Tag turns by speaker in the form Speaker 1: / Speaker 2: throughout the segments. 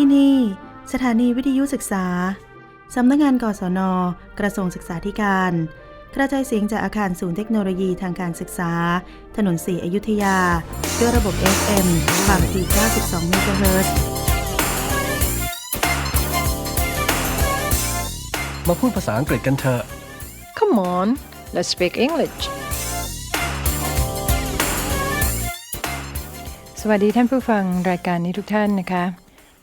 Speaker 1: ที่นี่สถานีวิทยุศึกษา สำนักงานกศน กระทรวงศึกษาธิการ กระจายเสียงจากอาคารศูนย์เทคโนโลยีทางการศึกษา ถนนสีอยุธยา ด้วยระบบ FM ความถี่92เมกะเฮิรตซ์
Speaker 2: มาพูดภาษาอังกฤษกันเถอะ
Speaker 3: Come on, let's speak English. สวัสดีท่านผู้ฟังรายการนี้ทุกท่านนะคะ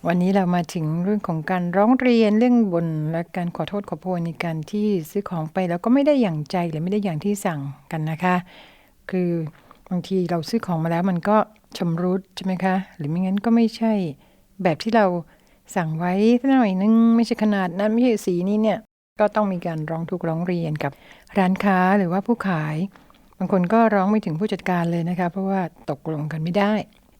Speaker 3: วันนี้เรามาถึงเรื่องของการร้องเรียนเรื่องบนและการขอโทษขอโพยในการที่ซื้อของไปแล้วก็ไม่ได้อย่างใจหรือไม่ได้อย่างที่สั่งกันนะคะ คือบางทีเราซื้อของมาแล้วมันก็ชำรุดใช่ไหมคะ หรือไม่งั้นก็ไม่ใช่แบบที่เราสั่งไว้หน่อยนึงไม่ใช่ขนาดนั้นไม่ใช่สีนี้เนี่ยก็ต้องมีการร้องทุกร้องเรียนกับร้านค้าหรือว่าผู้ขาย บางคนก็ร้องไปถึงผู้จัดการเลยนะคะ เพราะว่าตกลงกันไม่ได้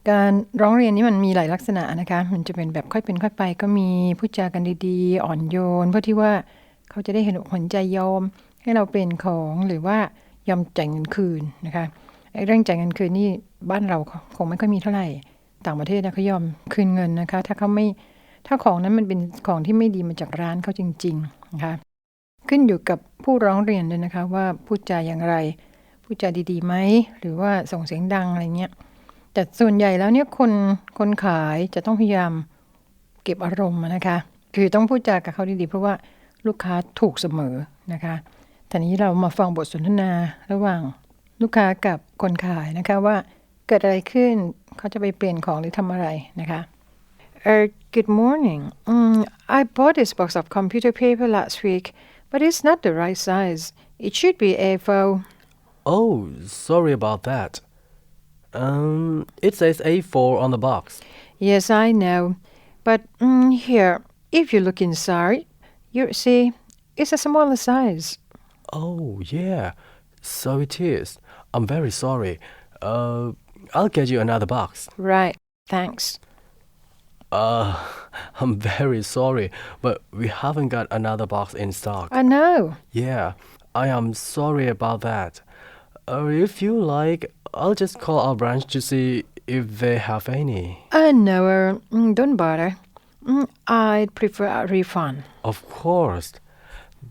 Speaker 3: การร้องเรียนนี้มันมีหลายลักษณะนะคะ มันจะเป็นแบบค่อยเป็นค่อยไป ก็มีพูดจากันดีๆ อ่อนโยน เพื่อที่ว่าเขาจะได้เห็นอกเห็นใจยอม ให้เราเป็นของหรือว่ายอมจ่ายเงินคืนนะคะไอ้เรื่องจ่ายเงินคืนนี่บ้านเราคงไม่ค่อยมีเท่าไหร่ ต่างประเทศนะเขายอมคืนเงินนะคะ ถ้าเขาไม่ถ้าของนั้นมันเป็นของที่ไม่ดีมาจากร้านเขาจริงๆนะคะขึ้นอยู่กับผู้ร้องเรียนด้วยนะคะว่าพูดจาอย่างไร พูดจาดีๆไหมหรือว่าส่งเสียงดังอะไรเงี้ย แต่ส่วนใหญ่แล้วเนี่ยคนคนขายจะต้องพยายามเก็บอารมณ์นะคะ คือต้องพูดจากับเขาดีๆ เพราะว่าลูกค้าถูกเสมอนะคะทีนี้เรามาฟังบทสนทนาระหว่างลูกค้ากับคนขายนะคะว่าเกิดอะไรขึ้นเขาจะไปเปลี่ยนของหรือทำอะไรนะคะ Uh, good morning. Mm, I bought this box of computer paper last week, but it's not the right size. It should be A4.
Speaker 2: Oh, sorry about that. Um, it says A4 on the box.
Speaker 3: Yes, I know. But mm, here, if you look inside, you see, it's a smaller size.
Speaker 2: Oh, yeah. So it is. I'm very sorry. Uh, I'll get you another box.
Speaker 3: Right, thanks.
Speaker 2: Uh, I'm very sorry, but we haven't got another box in stock.
Speaker 3: I know.
Speaker 2: Yeah, I am sorry about that. Uh, if you like, I'll just call our branch to see if they have any.
Speaker 3: Uh, no, uh, mm, don't bother. Mm, I'd prefer a refund.
Speaker 2: Of course.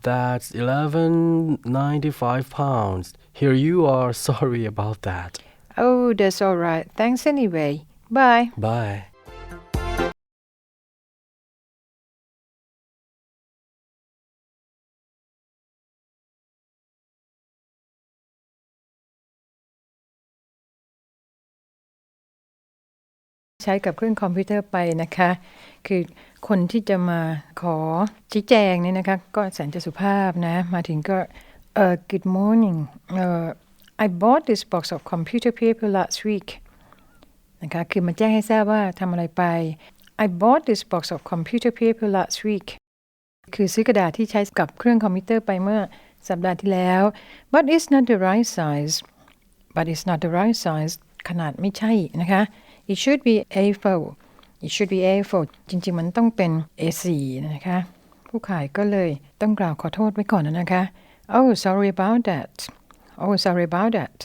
Speaker 2: That's eleven ninety five pounds. Here you are. Sorry about that.
Speaker 3: Oh, that's all right. Thanks anyway. Bye.
Speaker 2: Bye.
Speaker 3: ใช้กับเครื่องคอมพิวเตอร์ไปนะคะ คือคนที่จะมาขอชี้แจงเนี่ยนะคะ ก็แสนจะสุภาพนะ มาถึงก็เอ่อ good morning เอ่อ I bought this box of computer paper last week นะคะ คือมาแจ้งให้ทราบว่าทำอะไรไป I bought this box of computer paper last week คือซื้อกระดาษที่ใช้กับเครื่องคอมพิวเตอร์ไปเมื่อสัปดาห์ที่แล้ว but it's not the right size but it's not the right size ขนาดไม่ใช่นะคะ it should be A4 it should be A4 จริง ๆ มันต้องเป็น A4 นะคะ ผู้ขายก็เลยต้องกล่าวขอโทษไว้ก่อนนะคะ oh sorry about that oh sorry about that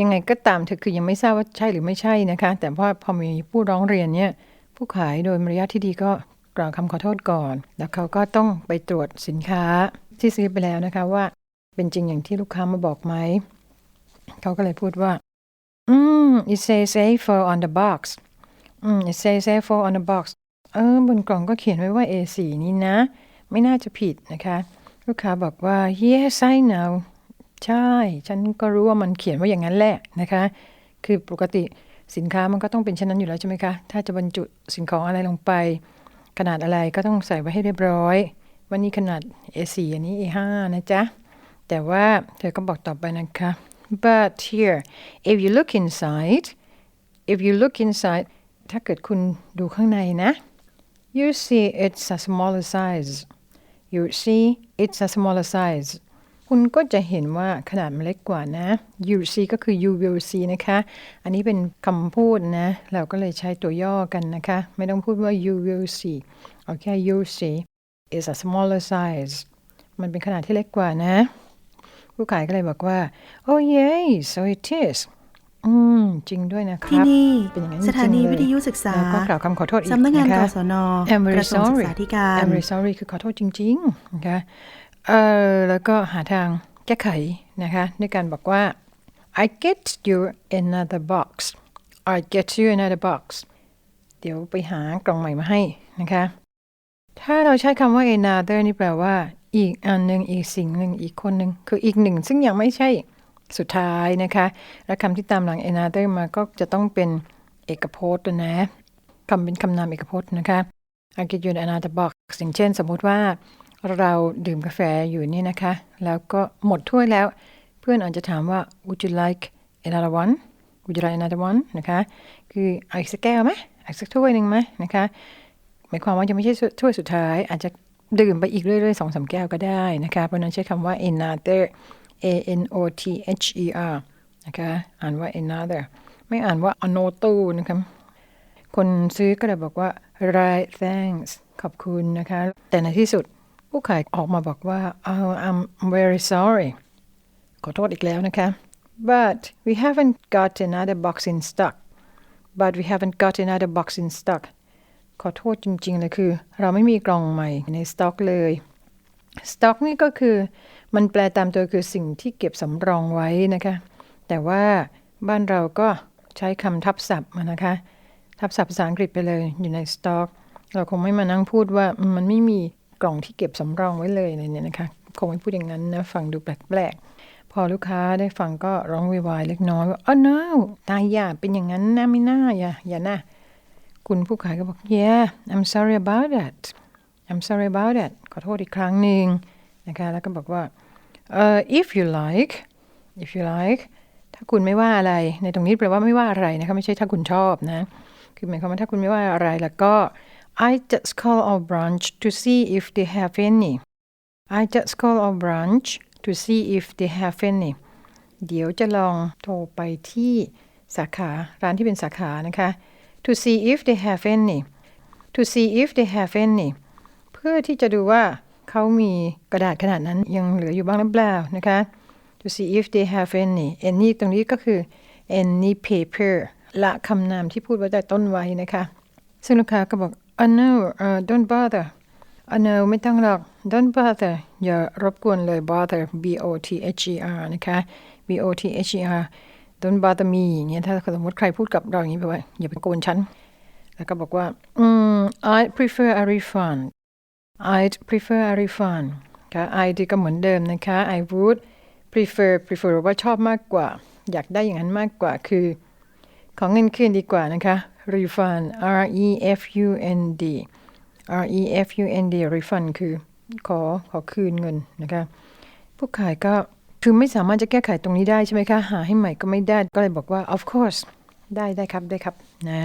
Speaker 3: ยังไงก็ตามเธอคือยังไม่ทราบว่าใช่หรือไม่ใช่นะคะ แต่ว่าพอมีผู้ร้องเรียนเนี่ยผู้ขายโดยมารยาทที่ดีก็กล่าวคำขอโทษก่อน แล้วเขาก็ต้องไปตรวจสินค้าที่ซื้อไปแล้วนะคะว่าเป็นจริงอย่างที่ลูกค้ามาบอกไหม เขาก็เลยพูดว่า อืม it says A4 on the box อืม it says A4 on the box เออบนกล่องก็เขียนไว้ว่า A4 นี่นะ ไม่น่าจะผิดนะคะ ลูกค้าบอกว่า yes I know ใช่ ฉันก็รู้ว่ามันเขียนว่าอย่างนั้นแหละนะคะ คือปกติสินค้ามันก็ต้องเป็นเช่นนั้นอยู่แล้วใช่ไหมคะ ถ้าจะบรรจุสิ่งของอะไรลงไป ขนาดอะไรก็ต้องใส่ไว้ให้เรียบร้อย วันนี้ขนาด A4 อันนี้ A5 นะจ๊ะ แต่ว่าเธอก็บอกต่อไปนะคะ but here if you look inside if you look inside ถ้าเกิดคุณดูข้างในนะ you see it's a smaller size you see it's a smaller size คุณก็จะเห็นว่าขนาดมันเล็กกว่านะ you see ก็คือ you will see นะคะ อันนี้เป็นคำพูดนะ เราก็เลยใช้ตัวย่อกันนะคะ ไม่ต้องพูดว่า you will see โอเค you see is a smaller size มันเป็นขนาดที่เล็กกว่านะ ผู้ขายก็เลยบอกว่า oh yes so it is อือืม จริงด้วยนะค
Speaker 1: ที่
Speaker 3: รับ
Speaker 1: นี่
Speaker 3: เป็นอย่างนั้น
Speaker 1: สถานี
Speaker 3: จริงๆเลย
Speaker 1: วิทยุศึกษา
Speaker 3: แล้วก็กล่าวคำขอโทษอีก
Speaker 1: สำนักงานะก
Speaker 3: คะ
Speaker 1: ศน
Speaker 3: I'm
Speaker 1: ก
Speaker 3: very
Speaker 1: ระทรวงศึก
Speaker 3: sorry
Speaker 1: ษาธิการ
Speaker 3: I'm very sorry คือขอโทษจริงๆนะคะเอ่อแล้วก็หาทางแก้ไขนะคะด้วยการบอกว่า I get you another box I get you another box เดี๋ยวไปหากล่องใหม่มาให้นะคะ ถ้าเราใช้คำว่า another นี่แปลว่า อีกอันหนึ่งอีกสิ่งหนึ่งอีกคนหนึ่งคืออีกหนึ่ง ซึ่งยังไม่ใช่สุดท้ายนะคะ และคำที่ตามหลัง another มาก็จะต้องเป็นเอกพจน์นะคำเป็นคำนามเอกพจน์นะคะ I get you another box อย่างเช่น สมมุติว่าเราดื่มกาแฟอยู่นี่นะคะ แล้วก็หมดถ้วยแล้ว เพื่อนอาจจะถามว่า would you like another one would you like another one นะคะ คือเอาอีกสักแก้วไหมอาอีกสักถ้วยหนึ่งไหมนะคะหมายความว่ายังไม่ใช่ถ้วยสุดท้ายอาจจะ ดื่มไปอีกเรื่อยๆสองสามแก้วก็ได้นะคะเพราะนั้นใช้คำว่า another a n o t h e r นะคะอ่านว่า another ไม่อ่านว่า another นะคะคนซื้อก็เลยบอกว่า right thanks ขอบคุณนะคะ แต่ในที่สุดผู้ขายออกมาบอกว่า oh I'm very sorry ขอโทษอีกแล้วนะคะ but we haven't got another box in stock but we haven't got another box in stock ขอโทษจริงๆเลยคือ เราไม่มีกล่องใหม่ในสต็อกเลยสต็อกนี่ก็คือมันแปลตามตัวคือสิ่งที่เก็บสำรองไว้นะคะ แต่ว่าบ้านเราก็ใช้คำทับศัพท์มานะคะ ทับศัพท์ภาษาอังกฤษไปเลยอยู่ในสต็อกเราคงไม่มานั่งพูดว่ามันไม่มีกล่องที่เก็บสำรองไว้เลยเนี่ยนะคะ คงไม่พูดอย่างนั้นนะฟังดูแปลกๆ พอลูกค้าได้ฟังก็ร้องวายเล็กน้อยว่า oh no ตายอย่าเป็นอย่างนั้นนะไม่น่าอย่าอย่านะ คุณผู้ขายก็บอก yeah I'm sorry about that I'm sorry about that ขอโทษอีกครั้งหนึ่งนะคะ แล้วก็บอกว่า uh, if you like if you like ถ้าคุณไม่ว่าอะไร ในตรงนี้แปลว่าไม่ว่าอะไรนะคะ ไม่ใช่ถ้าคุณชอบนะ คือหมายความว่าถ้าคุณไม่ว่าอะไรแล้วก็ I just call our branch to see if they have any I just call our branch to see if they have any เดี๋ยวจะลองโทรไปที่สาขาร้านที่เป็นสาขานะคะ to see if they have any to see if they have any เพื่อที่จะดูว่าเขามีกระดาษขนาดนั้นยังเหลืออยู่บ้างหรือเปล่านะคะ to see if they have any any ตรงนี้ก็คือ any paper ละคำนามที่พูดไว้แต่ต้นไว้นะคะ ซึ่งลูกค้าก็บอก oh no uh, don't bother oh no ไม่ต้องหรอก don't bother อย่ารบกวนเลย bother b o t h e r นะคะ b o t h e r don't bother me อย่างเงี้ยถ้าสมมติใครพูดกับเราอย่างนี้แปว่าอย่าไปโกนฉัน แล้วก็บอกว่าอืม I prefer a refund I'd prefer a refund ค่ะ I ดีก็เหมือนเดิมนะคะ I would prefer prefer ว่าชอบมากกว่า อยากได้อย่างนั้นมากกว่าคือ ของเงินคืนดีกว่านะคะ refund R E F U N D R E F U N D refund คือขอขอคืนเงินนะคะ ผู้ขายก็ คือไม่สามารถจะแก้ไขตรงนี้ได้ใช่ไหมคะ หาให้ใหม่ก็ไม่ได้ ก็เลยบอกว่า of course ได้ได้ครับ ได้ครับ นะ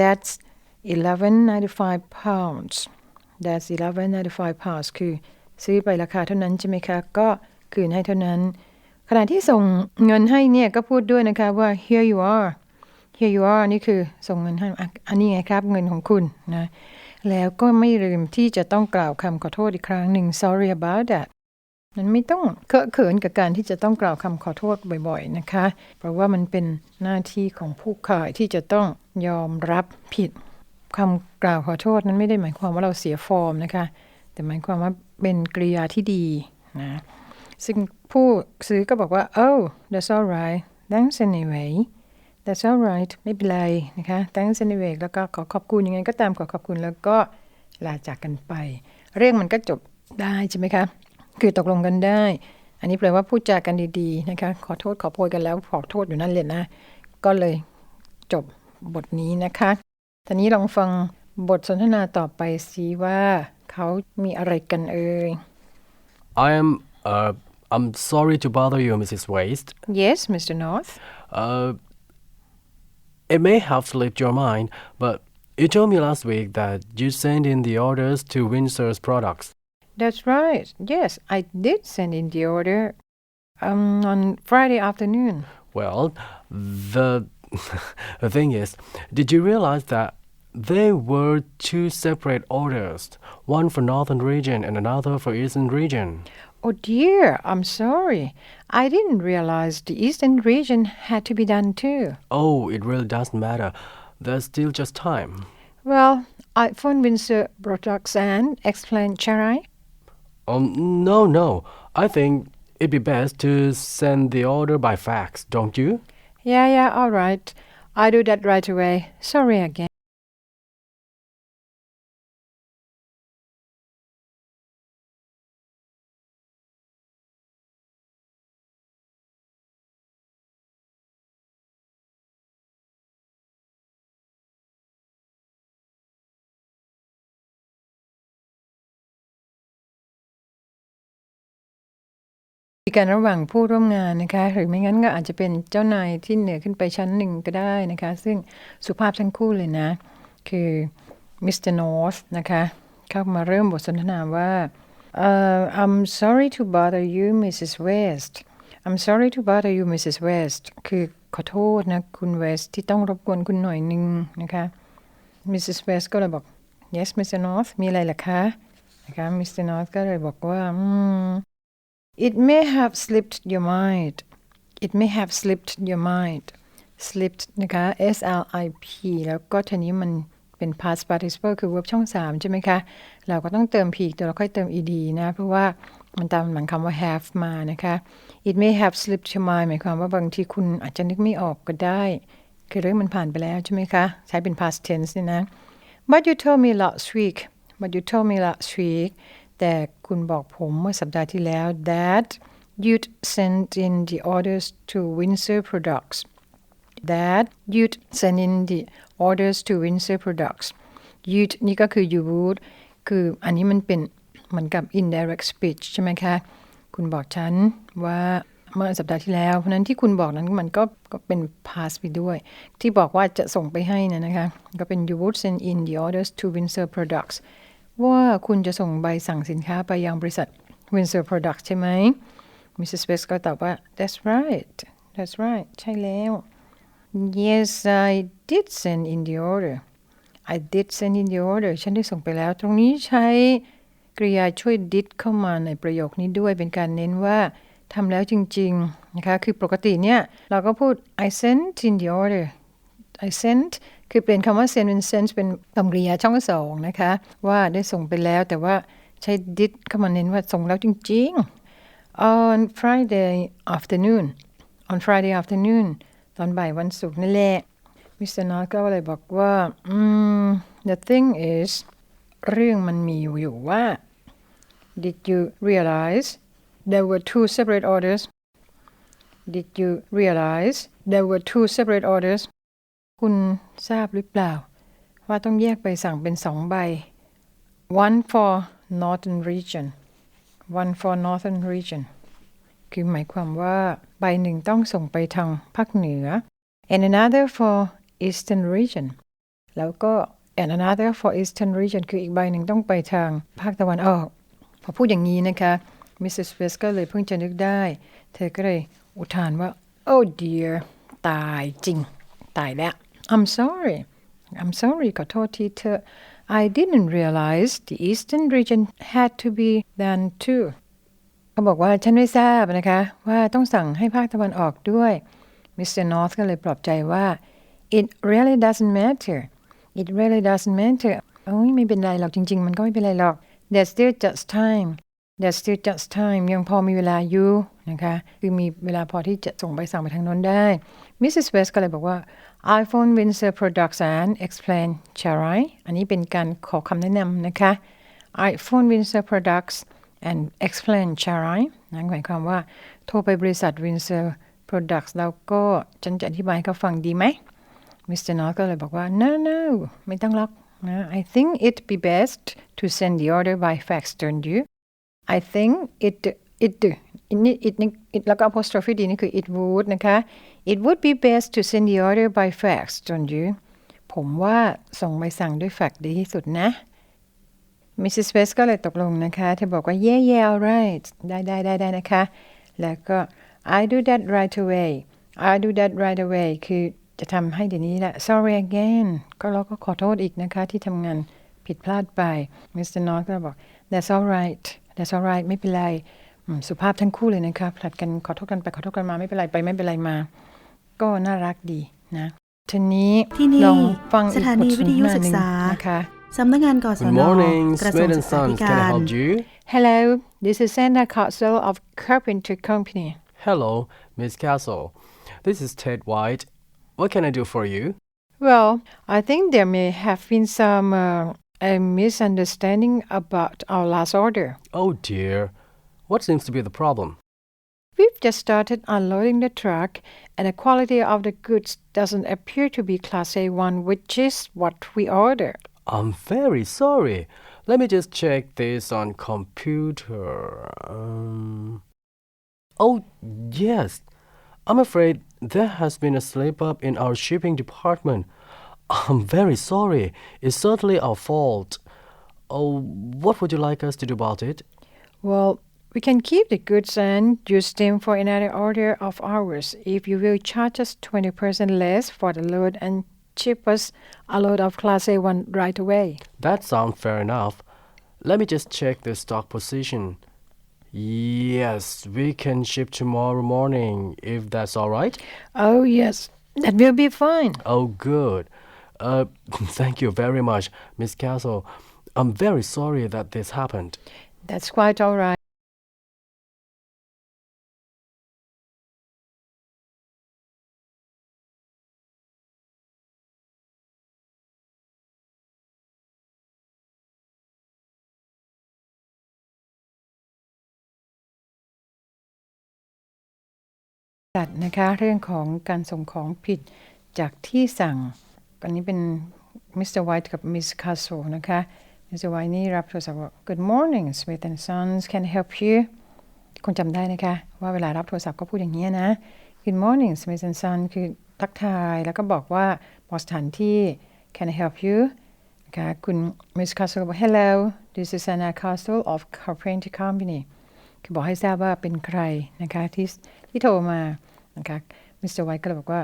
Speaker 3: that's 11.95 pounds that's 11.95 pounds คือซื้อไปราคาเท่านั้นใช่ไหมคะ ก็คืนให้เท่านั้น ขณะที่ส่งเงินให้เนี่ยก็พูดด้วยนะคะว่า here you are here you are นี่คือส่งเงินให้อะนนี้ไงครับ เงินของคุณนะ แล้วก็ไม่ลืมที่จะต้องกล่าวคำขอโทษอีกครั้งหนึ่ง sorry about that มันไม่ต้องเคอะเขินกับการที่จะต้องกล่าวคำขอโทษบ่อยๆนะคะ เพราะว่ามันเป็นหน้าที่ของผู้ขายที่จะต้องยอมรับผิดคำกล่าวขอโทษนั้นไม่ได้หมายความว่าเราเสียฟอร์มนะคะ แต่หมายความว่าเป็นกริยาที่ดีนะซึ่งผู้ซื้อก็บอกว่า oh that's alright thanks anyway that's alright ไม่เป็นไรนะคะ thanks anyway แล้วก็ขอขอบคุณยังไงก็ตามขอขอบคุณแล้วก็ลาจากกันไป เรื่องมันก็จบได้ใช่ไหมคะ คือตกลงกันได้ อันนี้แปลว่าพูดจากันดีๆนะคะ ขอโทษขอโพยกันแล้วขอโทษอยู่นั่นเลยนะ ก็เลยจบบทนี้นะคะ ตอนนี้ลองฟังบทสนทนาต่อไปสิว่าเขามีอะไรกันเอ่ย
Speaker 2: I am uh I'm sorry to bother you, Mrs. Waste.
Speaker 3: Yes Mr. North
Speaker 2: Uh, it may have slipped your mind, but you told me last week that you sent in the orders to Windsor's products.
Speaker 3: That's right Yes I did send in the order um, on Friday afternoon
Speaker 2: Well, the the thing is, did you realize that there were two separate orders, one for northern region and another for eastern region?
Speaker 3: Oh dear, I'm sorry. I didn't realize the eastern region had to be done too.
Speaker 2: Oh, it really doesn't matter. There's still just time.
Speaker 3: Well, I phoned Windsor Products and explained, shall I?
Speaker 2: Um, no, no. I think it'd be best to send the order by fax, don't you?
Speaker 3: Yeah, yeah, all right. I'll do that right away. Sorry again. คุยกันระหว่างผู้ร่วมงานนะคะ หรือไม่งั้นก็อาจจะเป็นเจ้านายที่เหนือขึ้นไปชั้นหนึ่งก็ได้นะคะ ซึ่งสุภาพทั้งคู่เลยนะ คือมิสเตอร์นอร์นะคะเข้ามาเริ่มบทสนทนาว่าเออ I'm sorry to bother you Mrs West I'm sorry to bother you Mrs West คือขอโทษนะ คุณ West ที่ต้องรบกวนคุณหน่อยนึงนะคะ Mrs West ก็เลยบอก Yes Mr North มีอะไรล่ะคะนะคะ Mr North ก็เลยบอกว่า It may have slipped your mind. It may have slipped your mind. slipped นะคะ S L I P แล้วก็ทีนี้มันเป็น past participle คือ verb ช่อง 3 ใช่ไหมคะ เราก็ต้องเติม p อีกตัวเราค่อยเติม ed นะ เพราะว่ามันตามหลังคำว่า have มานะคะ It may have slipped your mind หมายความว่าบางทีคุณอาจจะนึกไม่ออกก็ได้ คือเรื่องมันผ่านไปแล้วใช่ไหมคะ ใช้เป็น past tense นี่นะ But you told me last week But you told me last week แต่คุณบอกผมเมื่อสัปดาห์ที่แล้ว that you'd sent in the orders to Windsor Products that you'd send in the orders to Windsor Products you'd นี่ก็คือ you would คืออันนี้มันเป็นเหมือนกับ indirect speech ใช่ไหมคะ คุณบอกฉันว่าเมื่อสัปดาห์ที่แล้ว เพราะฉะนั้นที่คุณบอกนั้นมันก็ก็เป็น past ไปด้วย ที่บอกว่าจะส่งไปให้นะนะคะ ก็เป็น you would send in the orders to Windsor Products ว่าคุณจะส่งใบสั่งสินค้าไปยังบริษัท Windsor Products ใช่ไหม Mrs. West ก็ตอบว่า that's right that's right ใช่แล้ว yes I did send in the order I did send in the order ฉันได้ส่งไปแล้ว ตรงนี้ใช้กริยาช่วย did เข้ามาในประโยคนี้ด้วยเป็นการเน้นว่าทำแล้วจริง ๆ นะคะ คือปกติเนี่ย เราก็พูด I sent in the order I sent คือเปลี่ยนคำว่า send เป็น sent เป็นคำกริยาช่องสองนะคะ ว่าได้ส่งไปแล้วแต่ว่าใช้ did เข้ามาเน้นว่าส่งแล้วจริง ๆ on Friday afternoon on Friday afternoon ตอนบ่ายวันศุกร์นั่นแหละ Mr. North ก็เลยบอกว่าอืม the thing is เรื่องมันมีอยู่ว่า did you realize there were two separate orders did you realize there were two separate orders คุณทราบหรือเปล่า ว่าต้องแยกใบสั่งเป็นสองใบ one for northern region one for northern region คือหมายความว่าใบหนึ่งต้องส่งไปทางภาคเหนือ and another for eastern region แล้วก็ and another for eastern region คืออีกใบหนึ่งต้องไปทางภาคตะวันออก พอพูดอย่างนี้นะคะ Mrs. West ก็เลยเพิ่งจะนึกได้ เธอก็เลยอุทานว่า oh dear ตายจริง ตายแล้ว I'm sorry I'm sorry ขอโทษทีเธอ I didn't realize the eastern region had to be done too เขาบอกว่าฉันไม่ทราบนะคะ ว่าต้องสั่งให้ภาคตะวันออกด้วย Mr. North ก็เลยปลอบใจว่า it really doesn't matter it really doesn't matter โอ้ยไม่เป็นไรหรอกจริง ๆ มันก็ไม่เป็นไรหรอก there's still just time there's still just time ยังพอมีเวลาอยู่ นะคะคือมีเวลาพอที่จะส่งใบสั่งไปทางน้นได้ Mrs. West ก็เลยบอกว่า iPhone Windsor Products and explain ใช่ไหมอันนี้เป็นการขอคำแนะนำนะคะ iPhone Windsor Products and explain ใช่ไหมนั่นหมายความว่าโทรไปบริษัท Windsor Products แล้วก็ฉันจะอธิบายให้เขาฟังดีไหม Mr. North ก็เลยบอกว่า no no ไม่ต้องล็อกนะ I think it be best to send the order by fax don't you I think it it it it it, it แล้วก็ apostrophe d นี่คือ it would นะคะ it would be best to send the order by fax don't you ผมว่าส่งใบสั่งด้วยแฟกซ์ดีที่สุดนะ Mrs. West ก็เลยตกลงนะคะ เธอบอกว่า yeah yeah all right ได้ได้ได้ได้นะคะ แล้วก็ I do that right away I do that right away คือจะทำให้เดี๋ยวนี้แหละ sorry again ก็เราก็ขอโทษอีกนะคะ ที่ทำงานผิดพลาดไป Mr. North ก็บอก that's all right that's all right ไม่เป็นไรอืม สุภาพทั้งคู่เลยนะคะผลัดกันขอโทษกันไปขอโทษกันมาไม่เป็นไรไปไม่เป็นไรมา ก็น่ารักดีนะทีนี้
Speaker 1: ที่นี่
Speaker 3: ลองฟัง
Speaker 1: ส
Speaker 3: อีก
Speaker 1: ถา
Speaker 3: บ
Speaker 1: นี
Speaker 3: ทส
Speaker 1: วิ
Speaker 3: น
Speaker 1: ท
Speaker 3: ท
Speaker 1: ยุ
Speaker 3: นา
Speaker 1: ศึ
Speaker 3: ห
Speaker 1: ก
Speaker 3: นึ่ง
Speaker 1: ษา
Speaker 3: นะคะ
Speaker 1: สำนักงานกศ
Speaker 2: Good
Speaker 1: น
Speaker 2: morning,
Speaker 1: กระทรวง
Speaker 2: Smith
Speaker 1: ศึ
Speaker 2: and
Speaker 1: กษาธิ
Speaker 2: Sons.
Speaker 1: กา
Speaker 2: Can I
Speaker 1: ร
Speaker 2: help you?
Speaker 3: Hello this is Santa Castle of Carpenter Company
Speaker 2: Hello, Miss Castle. This is Ted White. What can I do for you?
Speaker 3: Well, I think there may have been some uh, a misunderstanding about our last order.
Speaker 2: Oh dear. What seems to be the problem?
Speaker 3: We've just started unloading the truck, and the quality of the goods doesn't appear to be Class A1, which is what we ordered.
Speaker 2: I'm very sorry. Let me just check this on computer. Um, oh, yes. I'm afraid there has been a slip up in our shipping department. I'm very sorry. It's certainly our fault. Oh, what would you like us to do about it?
Speaker 3: Well, we can keep the goods and use them for another order of ours if you will charge us 20% less for the load and ship us a load of Class A1 right away.
Speaker 2: That sounds fair enough. Let me just check the stock position. Yes, we can ship tomorrow morning if that's all right.
Speaker 3: Oh, yes, that will be fine.
Speaker 2: Oh, good. Uh, thank you very much, Miss Castle. I'm very sorry that this happened.
Speaker 3: That's quite all right. ตัดนะคะเรื่องของการส่งของผิดจากที่สั่ง อันนี้เป็นมิสเตอร์ไวท์กับมิสคาโซนะคะ มิสเตอร์ไวท์นี่รับโทรศัพท์ว่า Good morning Smith and Sons can I help you คนจำได้นะคะ ว่าเวลารับโทรศัพท์ก็พูดอย่างนี้นะ Good morning Smith and Sons คือทักทายแล้วก็บอกว่าบอกสถานที่ Can I help you นะคะคุณมิสคาโซบอก Hello this is Anna Castle of Carpenter Company คือบอกให้ทราบว่าเป็นใครนะคะที่ที่โทรมานะคะมิสเตอร์ไวท์ก็เลยบอกว่า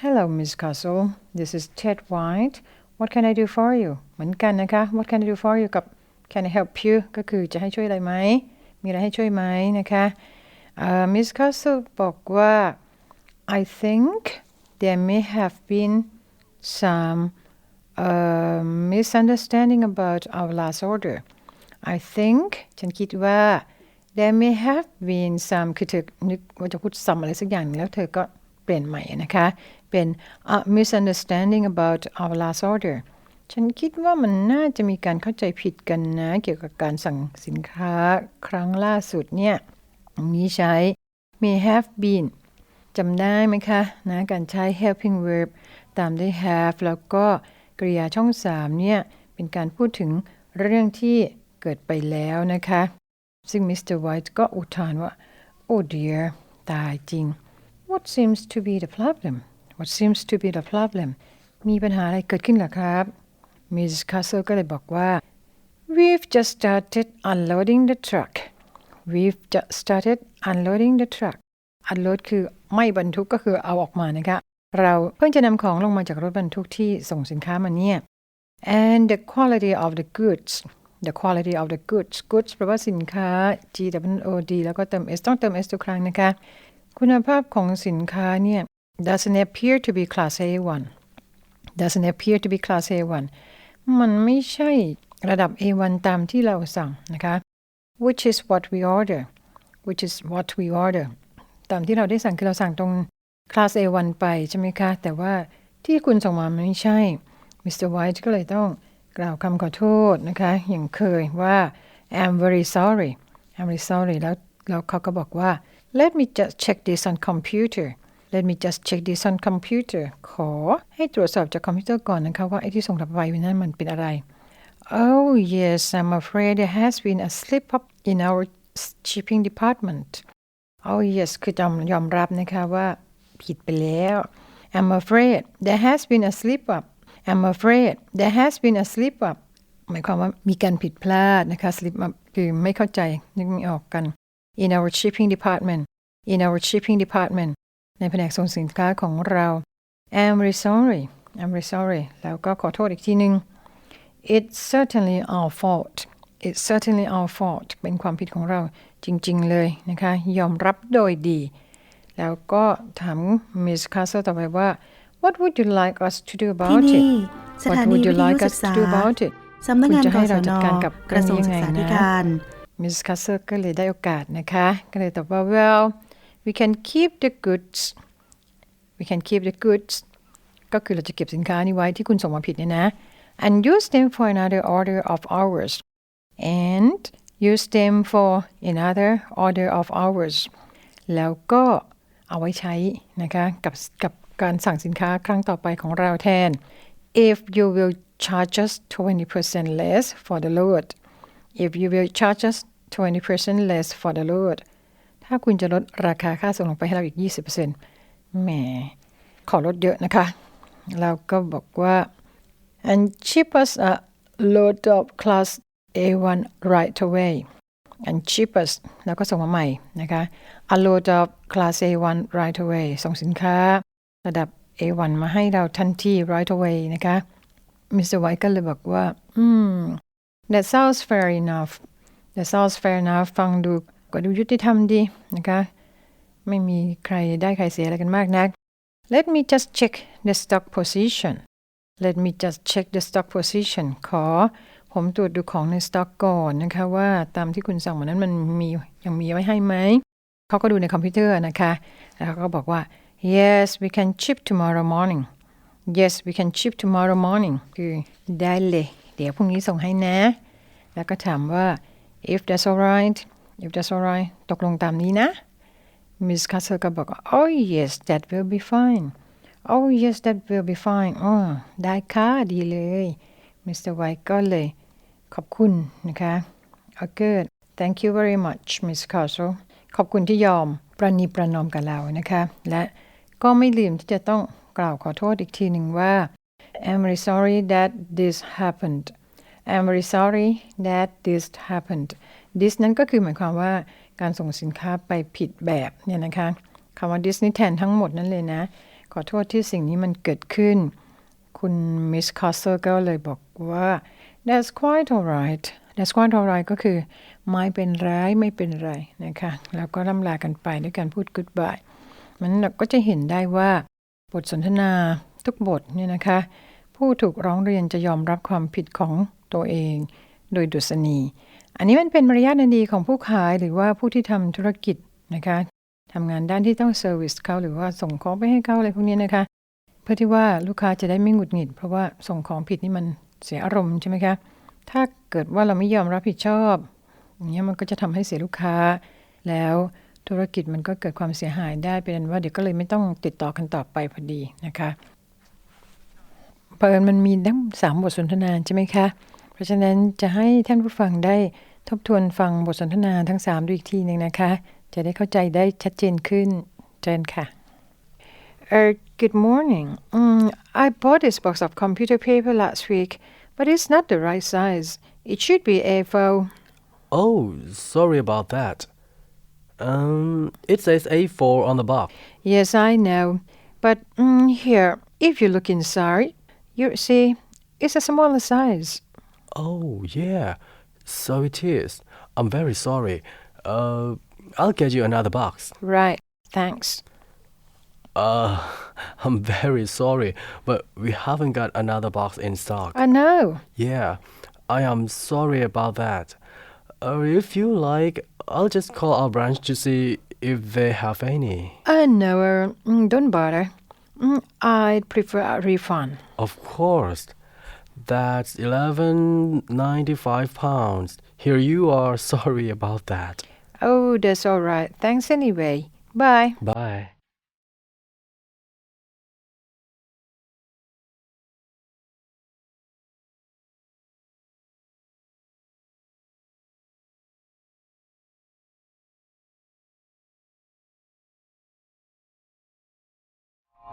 Speaker 3: Hello Miss Castle this is Ted White what can I do for you เหมือนกันนะคะ what can I do for you กับ can I help you ก็คือจะให้ช่วยอะไรไหม มีอะไรให้ช่วยไหมนะคะมิส Castle บอกว่า I think there may have been some uh, misunderstanding about our last order I think ฉันคิดว่า there may have been some คือเธอนึกว่าจะพูด some อะไรสักอย่างแล้วเธอก็เปลี่ยนใหม่นะคะ เป็น a misunderstanding about our last order ฉันคิดว่ามันน่าจะมีการเข้าใจผิดกันนะ เกี่ยวกับการสั่งสินค้าครั้งล่าสุดเนี่ยนี้ใช้ may have been จำได้ไหมคะนะการใช้ helping verb ตามด้วย have แล้วก็กริยาช่อง 3 เนี่ย เป็นการพูดถึงเรื่องที่เกิดไปแล้วนะคะ ซึ่งมิสเตอร์ไวท์ก็อุทานว่า oh dear ตายจริง what seems to be the problem what seems to be the problem มีปัญหาอะไรเกิดขึ้นหรอครับมิสคาสเซลก็เลยบอกว่า we've just started unloading the truck we've just started unloading the truck unload คือไม่บรรทุกก็คือเอาออกมานะคะเราเพิ่งจะนำของลงมาจากรถบรรทุกที่ส่งสินค้ามาเนี่ย and the quality of the goods the quality of the goods goods แปลว่าสินค้า G W O D แล้วก็เติม S ต้องเติม S ทุกครั้งนะคะ คุณภาพของสินค้าเนี่ย doesn't appear to be class A1 doesn't appear to be class A1 มันไม่ใช่ระดับ A1 ตามที่เราสั่งนะคะ which is what we order which is what we order ตามที่เราได้สั่งคือเราสั่งตรง class A1 ไปใช่ไหมคะ แต่ว่าที่คุณส่งมามันไม่ใช่ Mr. White ก็เลยต้อง กล่าวคำขอโทษนะคะอย่างเคยว่า I'm very sorry I'm very sorry แล้วแล้วเขาก็บอกว่า let me just check this on computer let me just check this on computer ขอให้ตรวจสอบจากคอมพิวเตอร์ก่อนนะคะว่าไอ้ที่ส่งกลับไปนั้นมันเป็นอะไร Oh yes I'm afraid there has been a slip up in our shipping department Oh yes คือจำยอมรับนะคะว่าผิดไปแล้ว I'm afraid there has been a slip up I'm afraid there has been a slip up หมายความว่ามีการผิดพลาดนะคะ slip up คือไม่เข้าใจนึกไม่ออกกัน in our shipping department in our shipping department ในแผนกส่งสินค้าของเรา I'm very sorry I'm very sorry แล้วก็ขอโทษอีกทีหนึ่ง It's certainly our fault it's certainly our fault เป็นความผิดของเราจริง ๆ เลยนะคะ ยอมรับโดยดี แล้วก็ถาม Miss Castle ต่อไปว่า What would you like us to do
Speaker 1: ที่
Speaker 3: about
Speaker 1: นี่
Speaker 3: it
Speaker 1: ส
Speaker 3: What
Speaker 1: ถานี
Speaker 3: would
Speaker 1: วิ
Speaker 3: you
Speaker 1: ทยุ
Speaker 3: like
Speaker 1: ศึ
Speaker 3: us
Speaker 1: ก
Speaker 3: to
Speaker 1: ษา
Speaker 3: do about it
Speaker 1: สำนักงาน
Speaker 3: คุณจะ
Speaker 1: ก
Speaker 3: ให้
Speaker 1: ศ
Speaker 3: เรา
Speaker 1: น
Speaker 3: จัดการกับ
Speaker 1: กระทรวง
Speaker 3: เรื่อง
Speaker 1: ศึ
Speaker 3: นี้
Speaker 1: กษา
Speaker 3: ยังไงนะ
Speaker 1: ธิการ
Speaker 3: Miss Castle ก็เลยได้โอกาสนะคะ ก็เลยตอบว่า well we can keep the goods we can keep the goods ก็คือเราจะเก็บสินค้านี้ไว้ที่คุณส่งมาผิดเนี่ยนะ and use them for another order of ours and use them for another order of ours แล้วก็เอาไว้ใช้นะคะกับกับ การสั่งสินค้าครั้งต่อไปของเราแทน if you will charge us 20% less for the load if you will charge us 20% less for the load ถ้าคุณจะลดราคาค่าส่งลงไปให้เราอีก 20%แหม ขอลดเยอะนะคะ เราก็บอกว่า and ship us a load of class A1 right away and ship us แล้วก็ส่งมาใหม่นะคะ a load of class A1 right away ส่งสินค้า ระดับ A1 มาให้เราทันที right away นะคะ Mr. White ก็เลยบอกว่า อืม that sounds fair enough that sounds fair enough ฟังดูก็ดูยุติธรรมดีนะคะ ไม่มีใครได้ใครเสียอะไรกันมากนัก Let me just check the stock position Let me just check the stock position ขอผมตรวจดูของในสต็อกก่อนนะคะว่าตามที่คุณสั่งมานั้นมันมียังมีไว้ให้ไหม เขาก็ดูในคอมพิวเตอร์นะคะ แล้วเขาก็บอกว่า yes we can ship tomorrow morning yes we can ship tomorrow morning คือได้เลย เดี๋ยวพรุ่งนี้ส่งให้นะ แล้วก็ถามว่า if that's alright if that's alright ตกลงตามนี้นะ Miss Castle ก็บอกว่า oh yes that will be fine oh yes that will be fine อ๋อได้ค่ะ ดีเลย Mr. White ก็เลย ขอบคุณนะคะ oh good thank you very much Miss Castle ขอบคุณที่ยอมประนีประนอมกับเรานะคะ และ ก็ไม่ลืมที่จะต้องกล่าวขอโทษอีกทีหนึ่งว่า I'm very sorry that this happened I'm very sorry that this happened this นั้นก็คือหมายความว่าการส่งสินค้าไปผิดแบบเนี่ยนะคะคำว่า this นี่แทนทั้งหมดนั่นเลยนะ ขอโทษที่สิ่งนี้มันเกิดขึ้น คุณมิสคาสเซอร์ก็เลยบอกว่า that's quite alright that's quite alright ก็คือ ไม่เป็นไรไม่เป็นไรนะคะ แล้วก็ล่ำลากันไปด้วยการพูด goodbye มันเราก็จะเห็นได้ว่า บทสนทนาทุกบทเนี่ยนะคะ ผู้ถูกร้องเรียนจะยอมรับความผิดของตัวเอง โดยดุษณี อันนี้มันเป็นมารยาทดีของผู้ขายหรือว่าผู้ที่ทำธุรกิจนะคะทำงานด้านที่ต้องเซอร์วิสเขาหรือว่าส่งของไปให้เขาอะไรพวกนี้นะคะ เพื่อที่ว่าลูกค้าจะได้ไม่หงุดหงิด เพราะว่าส่งของผิดนี่มันเสียอารมณ์ใช่ไหมคะถ้าเกิดว่าเราไม่ยอมรับผิดชอบอย่างเงี้ยมันก็จะทำให้เสียลูกค้า แล้ว ธุรกิจมันก็เกิดความเสียหายได้เป็นอันว่าเดี๋ยวก็เลยไม่ต้องติดต่อกันต่อไปพอดีนะคะเปิดมันมีทั้งสามบทสนทนาใช่ไหมคะ เพราะฉะนั้นจะให้ท่านผู้ฟังได้ทบทวนฟังบทสนทนาทั้งสามดูอีกทีหนึ่งนะคะ จะได้เข้าใจได้ชัดเจนขึ้นเชิญค่ะ Uh, good morning. Mm, I bought this box of computer paper last week, but it's not the right size. It should be A4.
Speaker 2: Oh, sorry about that. Um, it says A4 on the box.
Speaker 3: Yes, I know. But mm, here, if you look inside, you see, it's a smaller size.
Speaker 2: Oh, yeah. So it is. I'm very sorry. Uh, I'll get you another box.
Speaker 3: Right, thanks.
Speaker 2: Uh, I'm very sorry, but we haven't got another box in stock.
Speaker 3: I know.
Speaker 2: Yeah, I am sorry about that. Uh, if you like, I'll just call our branch to see if they have any.
Speaker 3: I know. Uh, mm, don't bother. Mm, I'd prefer a refund.
Speaker 2: Of course. That's eleven ninety five pounds. Here you are. Sorry about that.
Speaker 3: Oh, that's all right. Thanks anyway. Bye.
Speaker 2: Bye.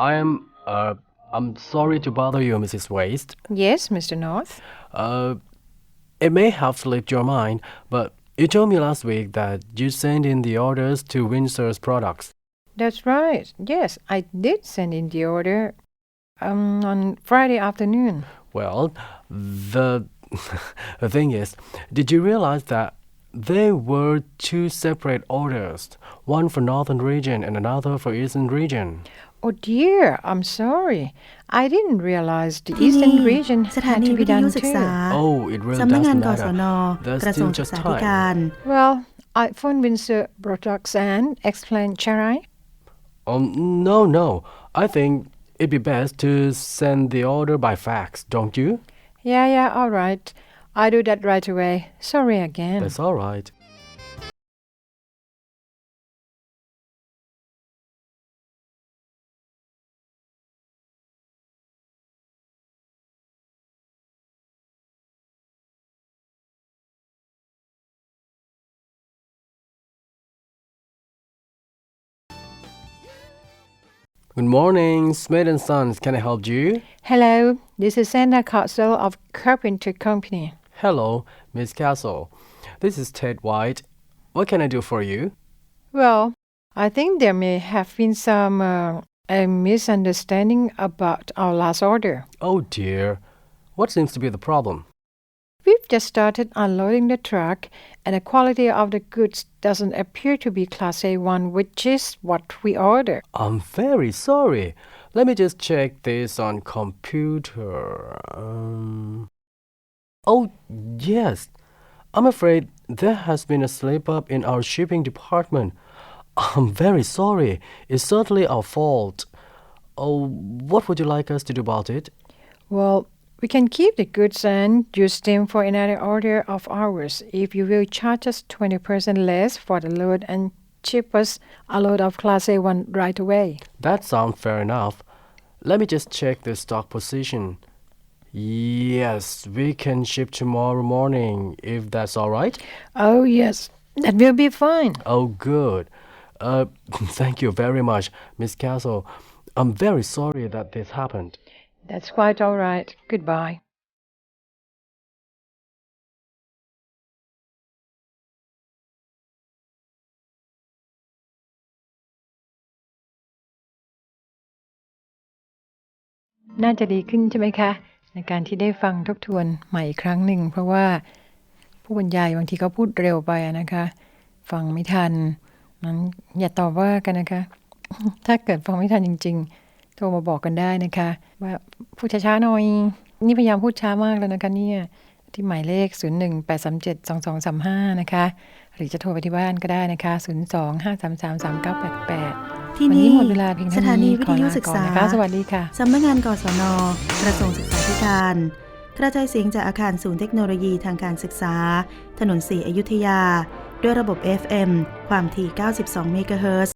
Speaker 2: I am uh I'm sorry to bother you, Mrs. Waste.
Speaker 3: Yes, Mr. North.
Speaker 2: Uh, it may have slipped your mind, but you told me last week that you sent in the orders to Windsor's products.
Speaker 3: That's right. Yes, I did send in the order um, on Friday afternoon.
Speaker 2: Well, the the thing is, did you realize that there were two separate orders, one for northern region and another for eastern region?
Speaker 3: Oh dear, I'm sorry. I didn't realize the
Speaker 1: ที่
Speaker 3: eastern
Speaker 1: นี่
Speaker 3: region
Speaker 1: สถา
Speaker 3: had
Speaker 1: นี
Speaker 3: to
Speaker 1: วิ
Speaker 3: be
Speaker 1: ทยุ
Speaker 3: done
Speaker 1: ศึกษา
Speaker 3: too.
Speaker 2: Oh, it really
Speaker 1: สำนักงาน
Speaker 2: doesn't
Speaker 1: กศน
Speaker 2: matter.
Speaker 1: ก
Speaker 2: There's
Speaker 1: ระทรวง
Speaker 2: still
Speaker 1: ศึก
Speaker 2: just
Speaker 1: ษาธิกา
Speaker 2: time.
Speaker 1: ร
Speaker 3: Well, I phoned Windsor Brodoxan, explained Charai.
Speaker 2: Um, no, no. I think it'd be best to send the order by fax, don't you?
Speaker 3: Yeah, yeah, all right. I'll do that right away. Sorry again.
Speaker 2: That's all right. Good morning, Smith and Sons. Can I help you?
Speaker 3: Hello, this is Santa Castle of Carpenter Company.
Speaker 2: Hello, Miss Castle. This is Ted White. What can I do for you?
Speaker 3: Well, I think there may have been some uh, a misunderstanding about our last order.
Speaker 2: Oh dear. What seems to be the problem?
Speaker 3: We've just started unloading the truck, and the quality of the goods doesn't appear to be Class A1, which is what we ordered.
Speaker 2: I'm very sorry. Let me just check this on computer. Um, oh, yes. I'm afraid there has been a slip up in our shipping department. I'm very sorry. It's certainly our fault. Oh, what would you like us to do about it?
Speaker 3: Well, we can keep the goods and use them for another order of ours if you will charge us 20% less for the load and ship us a load of Class A1 right away.
Speaker 2: That sounds fair enough. Let me just check the stock position. Yes, we can ship tomorrow morning if that's all right.
Speaker 3: Oh, yes, that will be fine.
Speaker 2: Oh, good. Uh, thank you very much, Miss Castle. I'm very sorry that this happened.
Speaker 3: That's quite all right. Goodbye. น่าจะดีขึ้นใช่ไหมคะ ในการที่ได้ฟังทบทวนใหม่อีกครั้งหนึ่ง เพราะว่าผู้บรรยายบางทีเขาพูดเร็วไปนะคะ ฟังไม่ทันนั้นอย่าตอบว่ากันนะคะ ถ้าเกิดฟังไม่ทันจริง ๆ ทรมาบอกกันได้นะคะ ว่าพูดช้าๆหน่อย นี่พยายามพูดช้ามากแล้วนะคะเนี่ยที่หมายเลข 018372235 นะคะ หรือจะโทรไปที่บ้านก็ได้นะคะ 025333988
Speaker 1: ที่
Speaker 3: วัน
Speaker 1: นี่
Speaker 3: นี้หมดเวลาเพียง
Speaker 1: ส
Speaker 3: เท่า
Speaker 1: ถานี
Speaker 3: นี้
Speaker 1: วิ
Speaker 3: ข
Speaker 1: ท
Speaker 3: อ
Speaker 1: ยุ
Speaker 3: ลา
Speaker 1: ศึก
Speaker 3: ก่อน
Speaker 1: ษา
Speaker 3: นะคะ สวัสดีค่ะ
Speaker 1: สำนักงานกศนกระทรวงศึกษาธิการกระจายเสียงจากอาคารศูนย์เทคโนโลยีทางการศึกษา ถนนสีอยุธยา ด้วยระบบ FM ความถี่ 92 เมกะเฮิรตซ์